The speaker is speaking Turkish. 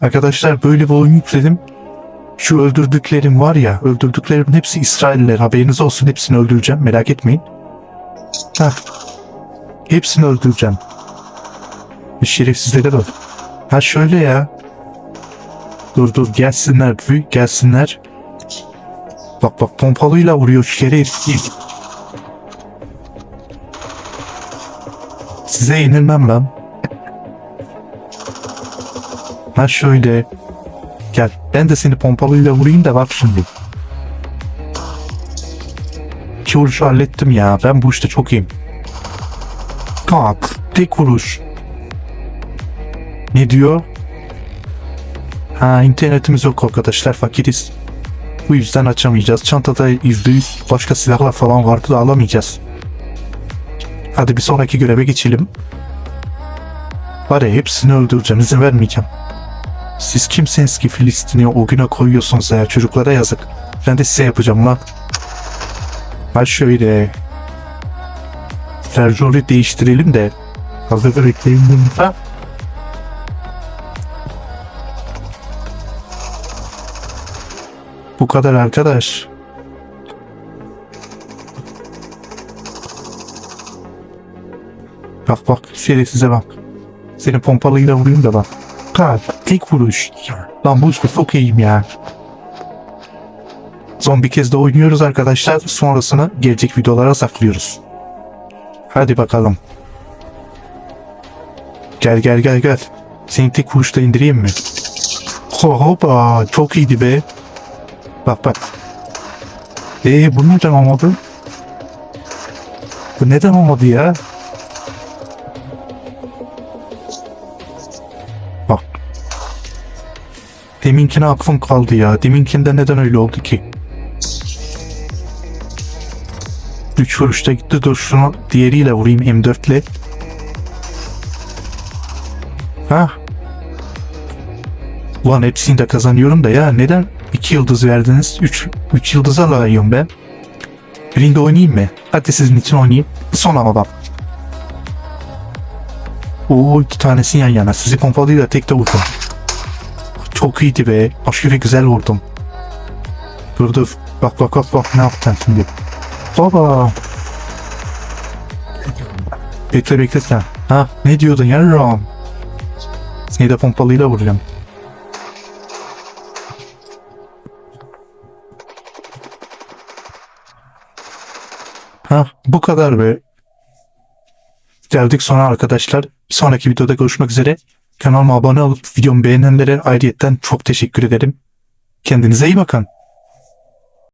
Arkadaşlar böyle bir oyun yükledim. Şu öldürdüklerim var ya, öldürdüklerimin hepsi İsrailliler. Haberiniz olsun hepsini öldüreceğim. Merak etmeyin. Heh. Hepsini öldüreceğim. Bir şerefsizlere bak. Ha şöyle ya. Dur dur gelsinler gelsinler. Bak bak pompalıyla vuruyor şerefsiz. Size yenilmem ben. Ha şöyle. Gel ben de seni pompalıyla vurayım da bak şimdi. İki vuruşu hallettim ya. Ben bu işte çok iyiyim. Kalk. Tek vuruş. Ne diyor? Ha internetimiz yok arkadaşlar fakiriz. Bu yüzden açamayacağız. Çantada %100 başka silahlar falan vardı da alamayacağız. Hadi bir sonraki göreve geçelim. Var ya hepsini öldüreceğim izin vermeyeceğim. Siz kimsiniz ki Filistin'i o güne koyuyorsunuz ya çocuklara yazık. Ben de size yapacağım lan. Ha şöyle. Serjori değiştirelim de. Hazır bekleyin Ha? Bu kadar arkadaş. Bak bak şerefsize bak. Seni pompalıyla vurayım da bak. Kalk tek vuruş. Lan bu çok ya. Son bir kez de oynuyoruz arkadaşlar. Sonrasını gelecek videolara saklıyoruz. Hadi bakalım. Gel gel gel gel. Seni tek vuruşta indireyim mi? Ho- Hoppa çok iyiydi be. Bak bak. Eee bu neden olmadı? Bu neden olmadı ya? Deminkine aklım kaldı ya. Deminkinde neden öyle oldu ki? Üç vuruşta gitti. Dur şunu diğeriyle vurayım M4 ile. Ha? Ulan hepsini de kazanıyorum da ya neden iki yıldız verdiniz? Üç, üç yıldız alayım ben. Birinde oynayayım mı? Hadi sizin için oynayayım. Son ama bak. Oo iki tanesi yan yana. Sizi pompalıyla tek de vurdum. Çok iyiydi be. Aşırı güzel vurdum. Dur dur. Bak bak bak bak ne yaptın şimdi. Baba. Bekle bekle sen. Ha ne diyordun ya Ram? Seni de pompalıyla vuracağım. Ha bu kadar be. Geldik sonra arkadaşlar. Bir sonraki videoda görüşmek üzere. Kanalıma abone olup videomu beğenenlere ayrıyetten çok teşekkür ederim. Kendinize iyi bakın.